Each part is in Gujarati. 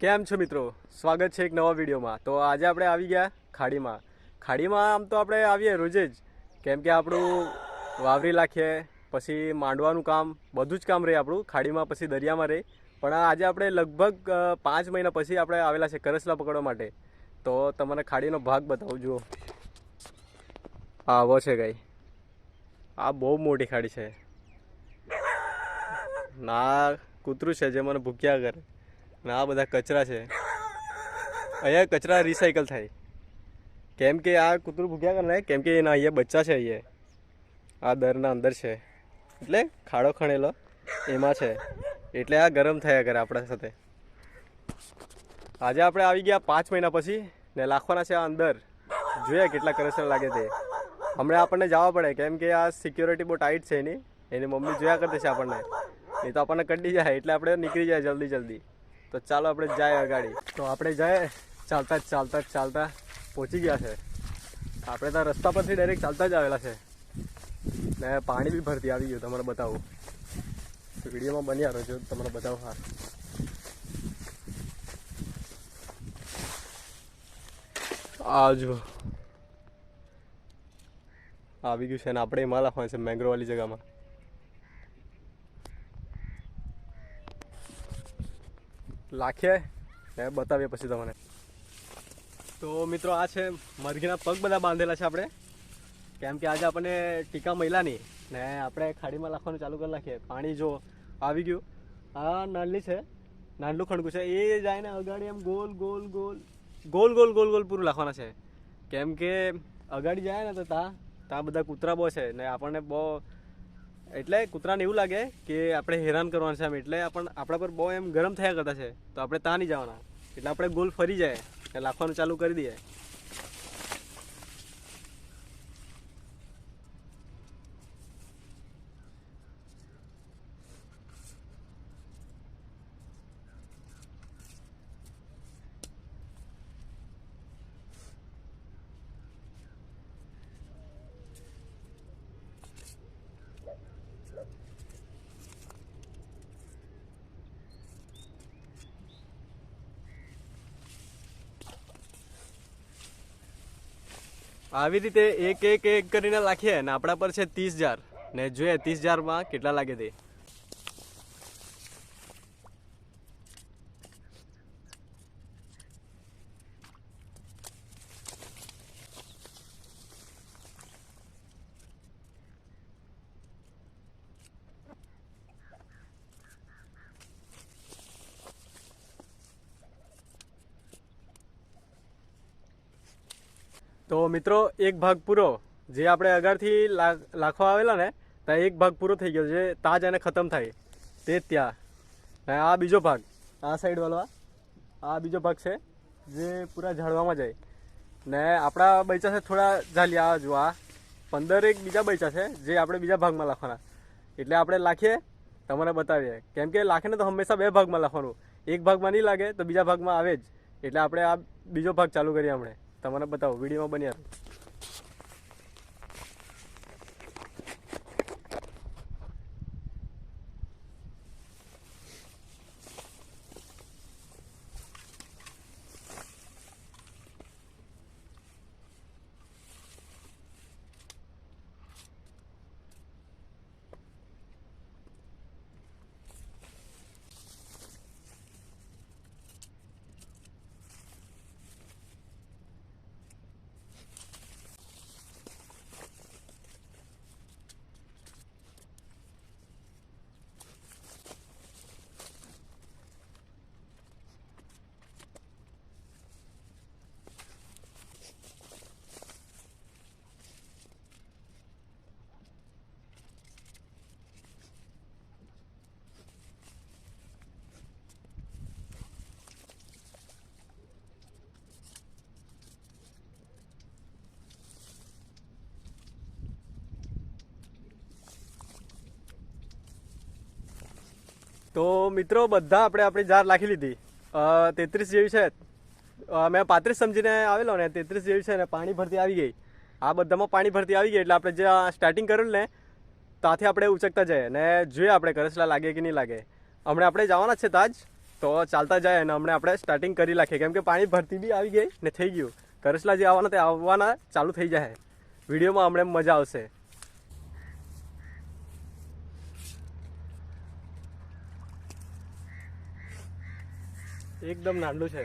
કેમ છો મિત્રો? સ્વાગત છે એક નવા વિડીયોમાં. તો આજે આપણે આવી ગયા ખાડીમાં. ખાડીમાં આમ તો આપણે આવીએ રોજે જ. કેમ કે આપણું વાવરી નાખીએ પછી માંડવાનું કામ, બધું જ કામ રહે આપણું. ખાડીમાં, પછી દરિયામાં રહે. પણ આજે આપણે લગભગ પાંચ મહિના પછી આપણે આવેલા છે કરસલા પકડવા માટે. તો તમને ખાડીનો ભાગ બતાવું, જુઓ. આવો છે ગઈ. આ બહુ મોટી ખાડી છે. ના, કૂતરું છે જે મને ભૂખ્યા કરે. ને આ બધા કચરા છે. અહીંયા કચરા રિસાયકલ થાય. કેમ કે આ કૂતરું ભૂખ્યા કરે કેમ કે એના અહીંયા બચ્ચા છે અહીંયા. આ દરના અંદર છે. એટલે ખાડો ખણેલો એમાં છે. એટલે આ ગરમ થયા કરે આપણા સાથે. આજે આપણે આવી ગયા પાંચ મહિના પછી ને લાખવાના છે આ અંદર. જોઈએ કેટલા કરશન લાગે તે. હમણાં આપણને જવા પડે, કેમ કે આ સિક્યોરિટી બહુ ટાઈટ છે એની. એની મમ્મી જોયા કરતી છે આપણને. એ તો આપણને કડી જાય, એટલે આપણે નીકળી જાય જલ્દી જલ્દી. તો ચાલો આપણે જાય અગાડી. તો આપણે જાય, ચાલતા જ ચાલતા જ, ચાલતા પહોંચી ગયા છે. આપણે તો રસ્તા પરથી ડાયરેક્ટ ચાલતા જ આવેલા છે. ને પાણી બી ભરતી આવી ગયું તમને બતાવું. વિડીયોમાં બની આવ્યો છું તમને બતાવું હા. આજો આવી ગયું છે ને, આપણે એમાં લખવાનું છે મેંગ્રો વાળી જગામાં લાખીએ ને બતાવીએ પછી તમને. તો મિત્રો, આ છે મરઘીના પગ બધા બાંધેલા છે આપણે. કેમ કે આજે આપણને ટીકા મહિલાની. ને આપણે ખાડીમાં નાખવાનું ચાલુ કરી નાખીએ. પાણી જો આવી ગયું. આ નાનલી છે. નાનલું ખણકું છે. એ જાય ને અગાડી એમ ગોલ ગોલ ગોલ ગોલ ગોલ ગોલ ગોલ પૂરું લાખવાના છે. કેમ કે અગાડી જાય ને તો તા તા બધા કૂતરા બહુ છે. ને આપણને બહુ એટલે કૂતરાને એવું લાગે કે આપણે હેરાન કરવાના છે એમ એટલે આપણ આપણા પર બહુ એમ ગરમ થયા કરતા છે. તો આપણે ત્યાં નહીં જવાના. એટલે આપણે ગોલ ફરી જાય. લાખવાનું ચાલુ કરી દઈએ. આવી રીતે એક એક એક કરીને લાખીએ ને આપણા પર છે ત્રીસ હજાર. ને જોઈએ ત્રીસ હજારમાં કેટલા લાગે તે. તો મિત્રો, એક ભાગ પૂરો. જે આપણે અગારથી લાખવા આવેલા ને ત્યાં એક ભાગ પૂરો થઈ ગયો જે તાજ અને ખતમ થાય. તે ત્યાં. ને આ બીજો ભાગ. આ સાઈડ વાળો આ બીજો ભાગ છે, જે પૂરા ઝાડવામાં જાય. ને આપણા બૈચા છે થોડા ઝાલિયા આ જો આ પંદર એક બીજા બૈચા છે, જે આપણે બીજા ભાગમાં લાખવાના. એટલે આપણે લાખીએ, તમને બતાવીએ. કેમ કે લાખીને તો હંમેશા બે ભાગમાં લાખવાનું. એક ભાગમાં નહીં લાગે, તો બીજા ભાગમાં આવે જ. એટલે આપણે આ બીજો ભાગ ચાલુ કરીએ હમણે તમને બતાવો વિડીયોમાં બન્યા તો મિત્રો, બધા આપણે આપણી જાર રાખી લીધી. તેત્રીસ જેવી છે. મેં પાંત્રીસ સમજીને આવેલો ને, તેત્રીસ જેવી છે ને, પાણી ભરતી આવી ગઈ. આ બધામાં પાણી ભરતી આવી ગઈ, એટલે આપણે જે સ્ટાર્ટિંગ કરેલું ને, ત્યાંથી આપણે ઉચકતા જઈએ ને, જોઈએ આપણે કરસલા લાગે કે નહીં લાગે. હમણાં આપણે જવાના છે તાજ, તો ચાલતા જાય અને હમણાં આપણે સ્ટાર્ટિંગ કરી નાખીએ. કેમ કે પાણી ભરતી બી આવી ગઈ ને થઈ ગયું. કરસલા જે આવવાના તે આવવાના ચાલુ થઈ જાય. વિડીયોમાં હમણાં મજા આવશે. એકદમ નાનું છે.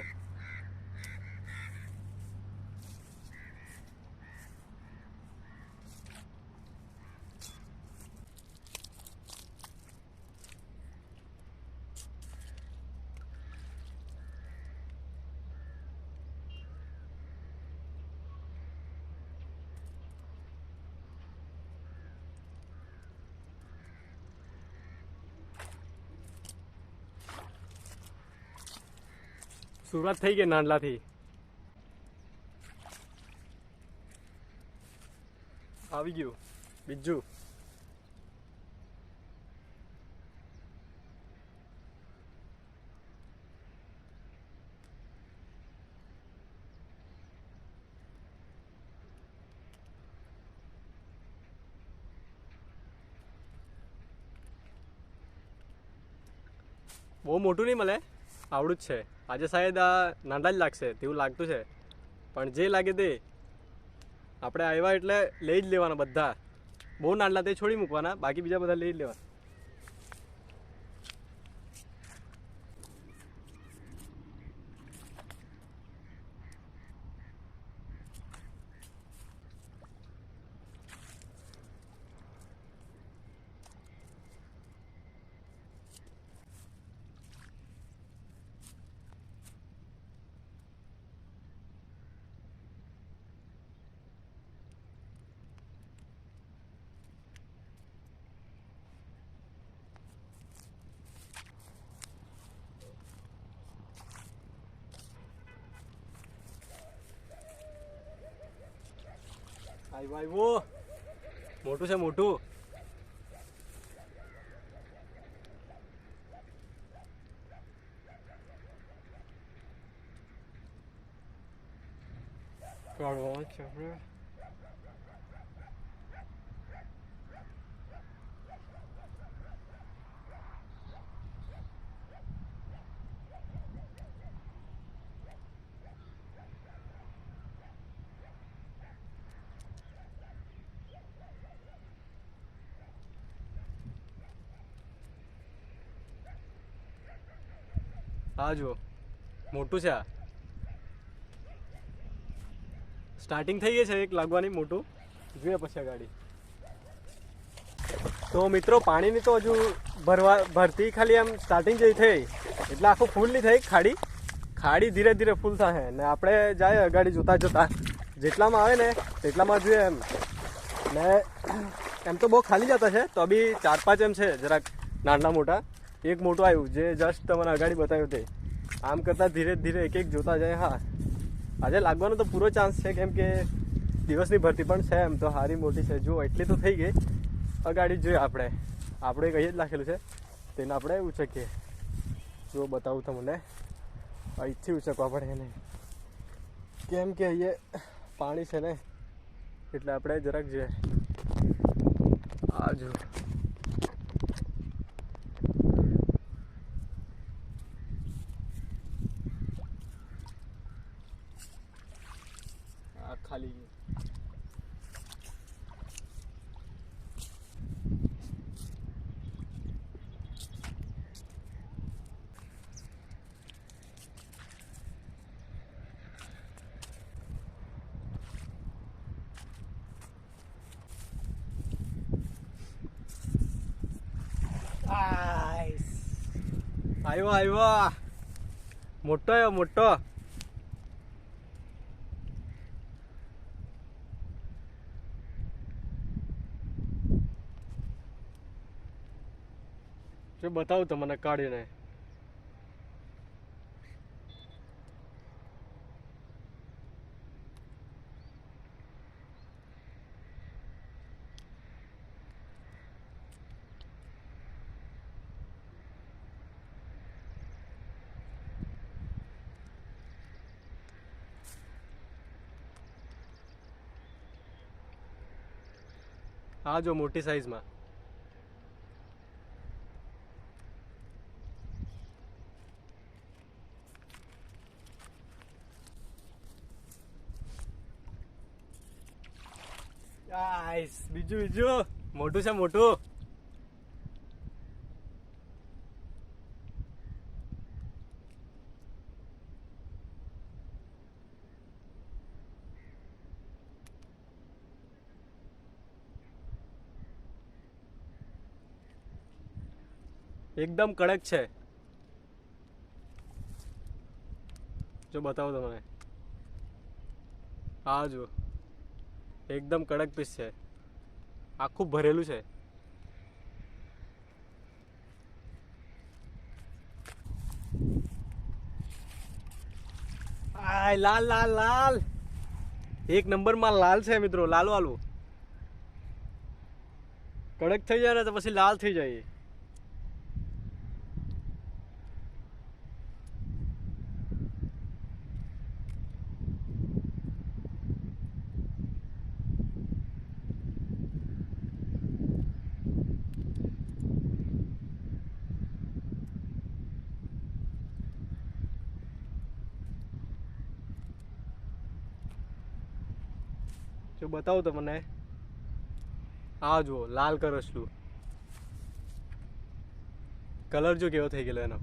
શરૂઆત થઈ ગઈ નાંડલાથી આવી ગયું. બીજું. બહુ મોટું નહીં મળે આવડું જ છે. આજે સાહેબ આ નાના જ લાગશે, તેવું લાગતું છે. પણ જે લાગે તે આપણે આવ્યા એટલે લઈ જ લેવાના બધા. બહુ નાના તે છોડી મૂકવાના, બાકી બીજા બધા લઈ જ લેવાના. આવ્યો આવ્યો મોટું છે મોટું. કાઢવા છે આપણે. હા, જુઓ. મોટું છે આ. સ્ટાર્ટિંગ થઈ ગઈ છે એક લાગવાની મોટું. જોઈએ પછી આ ગાડી. તો મિત્રો, પાણીની તો હજુ ભરવા ભરતી ખાલી આમ સ્ટાર્ટિંગ જેવી થઈ. એટલે આખું ફૂલ નહીં થઈ, ખાડી. ખાડી ધીરે ધીરે ફૂલ થશે ને આપણે જાય ગાડી જોતા જોતા. જેટલામાં આવે ને, તેટલામાં જોઈએ એમ. ને એમ તો બહુ ખાલી જતા છે. તો બી ચાર પાંચ એમ છે, જરાક નાના મોટા. એક મોટું આવ્યું જે જસ્ટ તમને અગાડી બતાવ્યું તે. આમ કરતાં ધીરે ધીરે એક એક જોતા જાય, હા. આજે લાગવાનો તો પૂરો ચાન્સ છે, કેમ કે દિવસની ભરતી પણ છે એમ, તો સારી મોટી છે. જો એટલી તો થઈ ગઈ. અગાડી જોઈએ આપણે. આપણે કહીએ જ લાખેલું છે. તેને આપણે ઉચકીએ. જો બતાવું તમને. અહીંથી ઉચકવા પડે એને. કેમ કે અહીંયા પાણી છે ને, એટલે આપણે જરાક જોઈએ. આ જો આ ખાલી આવ્યો આવ્યો મોટો આવ્યો મોટો જો બતાવું તમને કાઢીને આ જો મોટી સાઈઝમાં બીજું બીજું મોટું છે મોટું એકદમ કડક છે. જો બતાવો તમને. હા જો એકદમ કડક પીસ છે. આખું ભરેલું છે. આય, લાલ લાલ લાલ. એક નંબરમાં લાલ છે મિત્રો, લાલ વાલું કડક થઈ જાય ને તો પછી લાલ થઈ જાય. જો બતાવું તમને આ જુઓ, લાલ કરસલું કલર જો કેવો થઈ ગયેલો એનો.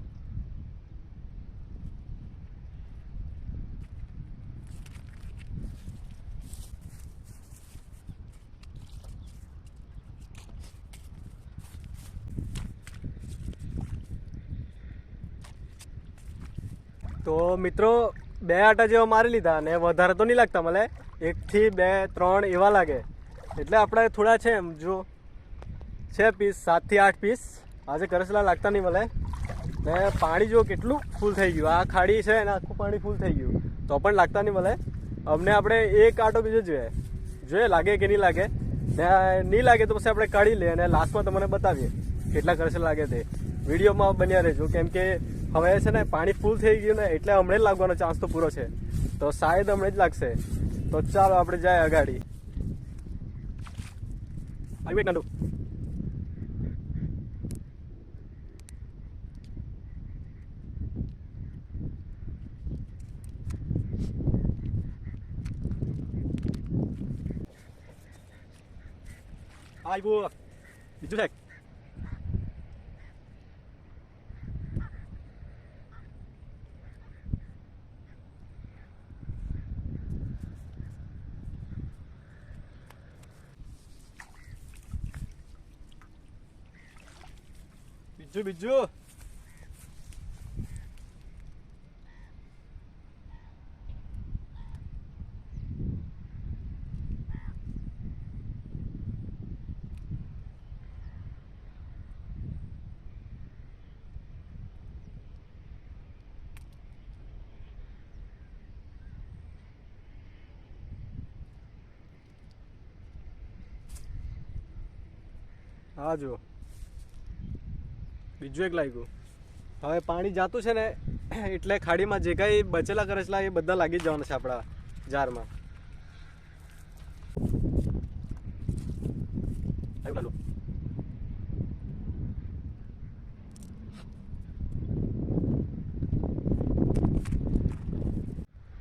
તો મિત્રો બે આટા જેવા મારી લીધા ને વધારે તો નહીં લાગતા મને એકથી બે, ત્રણ એવા લાગે. એટલે આપણે થોડા છે એમ, જો છે પીસ સાતથી આઠ પીસ આજે કરસલા લાગતા નહીં મળે ને પાણી જો કેટલું ફૂલ થઈ ગયું. આ ખાડી છે ને આખું પાણી ફૂલ થઈ ગયું. તો પણ લાગતા નહીં મળે અમને આપણે એક આટો બીજો જોઈએ. જોઈએ લાગે કે નહીં લાગે. ને નહીં લાગે તો પછી આપણે કાઢી લઈએ અને લાસ્ટમાં તમને બતાવીએ કેટલા કરસલા લાગે તે. વિડીયોમાં બન્યા રહેજો. કેમ કે હવે છે ને પાણી ફૂલ થઈ ગયું ને એટલે હમણાં જ લાગવાનો ચાન્સ તો પૂરો છે. તો શાયદ હમણાં જ લાગશે. તો ચાલો આપણે જાય અગાડી. આવી નાડુ આવ્યું. બીજું છે બીજું બીજું હા જો બીજું એક લાગ્યું. હવે પાણી જાતું છે ને એટલે ખાડીમાં જે કાંઈ બચેલા કરચલા એ બધા લાગી જવાના છે આપણા જારમાં.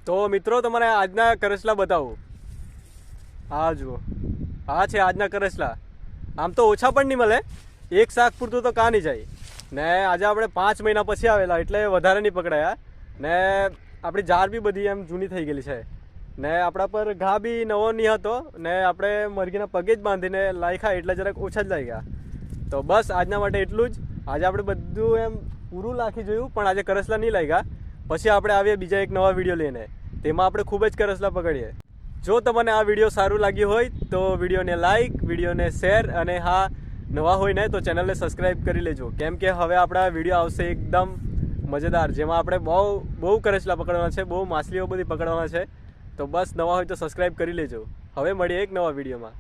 તો મિત્રો તમારે આજના કરચલા બતાવું. હા જુઓ. આ છે આજના કરચલા. આમ તો ઓછા પણ નહીં મળે. એક શાક પૂરતું તો કાં નહીં જાય. ને આજે આપણે પાંચ મહિના પછી આવેલા, એટલે વધારે નહીં પકડાયા. ને આપણી જાર બી બધી એમ જૂની થઈ ગયેલી છે. ને આપણા પર ઘા બી નવો નહીં હતો. ને આપણે મરઘીના પગે જ બાંધીને લાખ્યા એટલે જરાક ઓછા જ લાગ્યા. તો બસ આજના માટે એટલું જ. આજે આપણે બધું એમ પૂરું લાખી જોયું, પણ આજે કરસલા નહીં લાગ્યા. પછી આપણે આવીએ બીજા એક નવા વીડિયો લઈને. તેમાં આપણે ખૂબ જ કરસલા પકડીએ. જો તમને આ વીડિયો સારું લાગ્યું હોય તો વિડીયોને લાઈક, વિડીયોને શેર અને હા નવા હોય ને તો ચેનલને સબસ્ક્રાઈબ કરી લેજો. કેમ કે હવે આપણા વીડિયો આવશે એકદમ મજેદાર, જેમાં આપણે બહુ બહુ કરચલા પકડવાના છે, બહુ માછલીઓ બધી પકડવાના છે. તો બસ નવા હોય તો સબસ્ક્રાઈબ કરી લેજો. હવે મળીએ એક નવા વિડીયોમાં